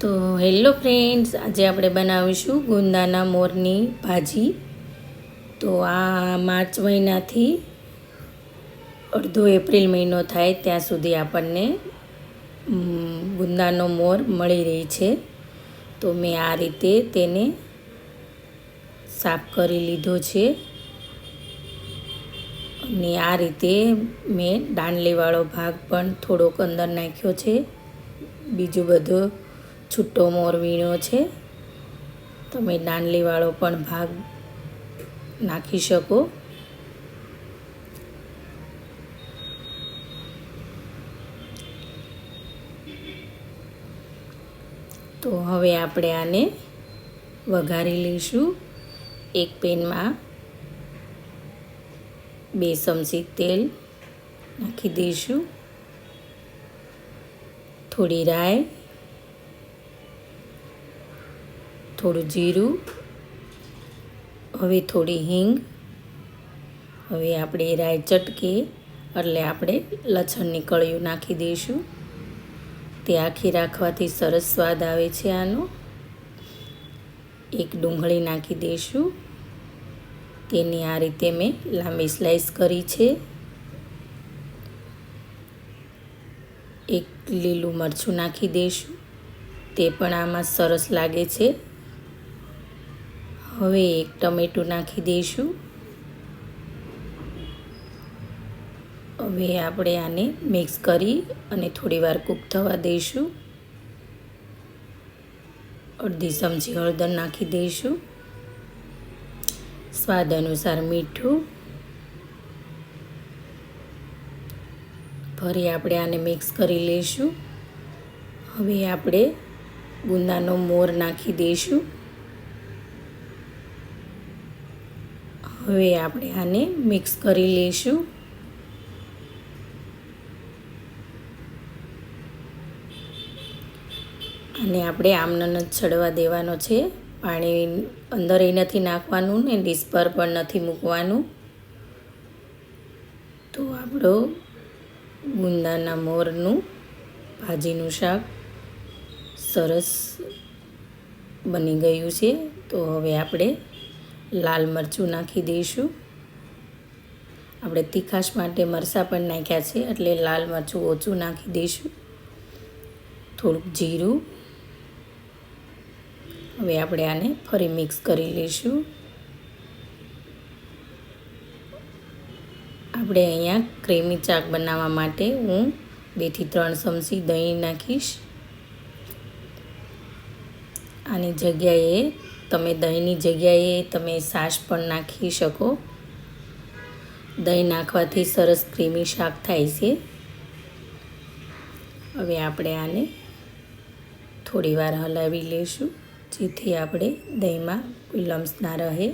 તો hello friends, આજે આપણે બનાવીશું ગુંદાના મોરની ભાજી. તો આ માર્ચ મહિનાથી અડધો એપ્રિલ મહિનો થાય ત્યાં સુધી આપણને ગુંદાનો મોર મળી રહી છે. તો મેં આ રીતે તેને સાફ કરી લીધો છે. અને આ રીતે મેં દાંડલીવાળો ભાગ પણ થોડોક અંદર નાખ્યો છે. બીજું બધો છૂટો મોર વીણ્યો છે. તમે નાનલીવાળો પણ ભાગ નાખી શકો. તો હવે આપણે આને વઘારી લઈશું. એક પેનમાં બે ચમચી તેલ નાખી દઈશું. થોડી રાઈ થોડું જીરું, હવે થોડી હિંગ, હવે આપણે રાઈ ચટકે એટલે આપણે લસણની કળીઓ નાખી દઈશું. તે આખી રાખવાથી સરસ સ્વાદ આવે છે આનો. એક ડુંગળી નાખી દઈશું. તેની આ રીતે મેં લાંબી સ્લાઈસ કરી છે. એક લીલું મરચું નાખી દઈશું. તે પણ આમાં સરસ લાગે છે. હવે એક ટમેટું નાખી દઈશું. હવે આપણે આને મિક્સ કરી અને થોડી વાર કૂક થવા દઈશું. અડધી ચમચી હળદર નાખી દઈશું. સ્વાદ અનુસાર મીઠું. ફરી આપણે આને મિક્સ કરી લઈશું. હવે આપણે ગુંદાનો મોર નાખી દઈશું. હવે આપણે આને મિક્સ કરી લઈશું. અને આપણે આમને જ છડવા દેવાનો છે. પાણી અંદર એ નથી નાખવાનું ને ડીશ પર પણ નથી મૂકવાનું. તો આપણો ગુંદાના મોરનું ભાજીનું શાક સરસ બની ગયું છે. તો હવે આપણે લાલ મરચું નાખી દઈશું. આપણે તીખાશ માટે મરચાં પણ નાખ્યા છે, એટલે લાલ મરચું ઓછું નાખી દઈશું. થોડુંક જીરું. હવે આપણે આને ફરી મિક્સ કરી લઈશું. આપણે અહીંયા ક્રીમી ચાક બનાવવા માટે હું બેથી ત્રણ ચમચી દહીં નાખીશ. આની જગ્યાએ તમે દહીંની જગ્યાએ તમે છાશ પણ નાખી શકો. દહીં નાખવાથી સરસ ક્રીમી શાક થાય છે. હવે આપણે આને થોડી વાર હલાવી લઈશું જેથી આપણે દહીંમાં કોઈ લમ્સ ના રહે.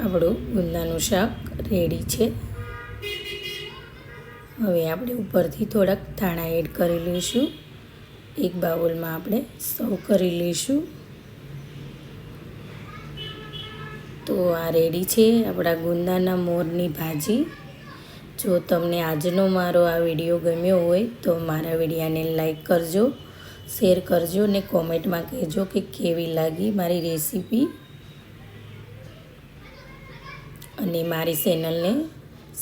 આપણું ગુંદાનું શાક રેડી છે. હવે આપણે ઉપરથી થોડાક ધાણા એડ કરી લઈશું. એક બાઉલમાં આપણે સર્વ કરી લઈશું. તો આ રેડી છે આપણા ગુંદાના મોરની ભાજી. જો તમને આજનો મારો આ વીડિયો ગમ્યો હોય તો મારા વિડીયાને લાઈક કરજો, શેર કરજો ને કોમેન્ટમાં કહેજો કે કેવી લાગી મારી રેસીપી. અને મારી ચેનલને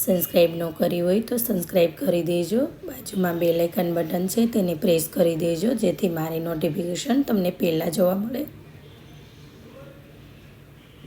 સબસ્ક્રાઈબ ન કરી હોય તો સબસ્ક્રાઈબ કરી દેજો. બાજુમાં બે લાઇકન બટન છે, તેને પ્રેસ કરી દેજો, જેથી મારી નોટિફિકેશન તમને પહેલાં જોવા મળે.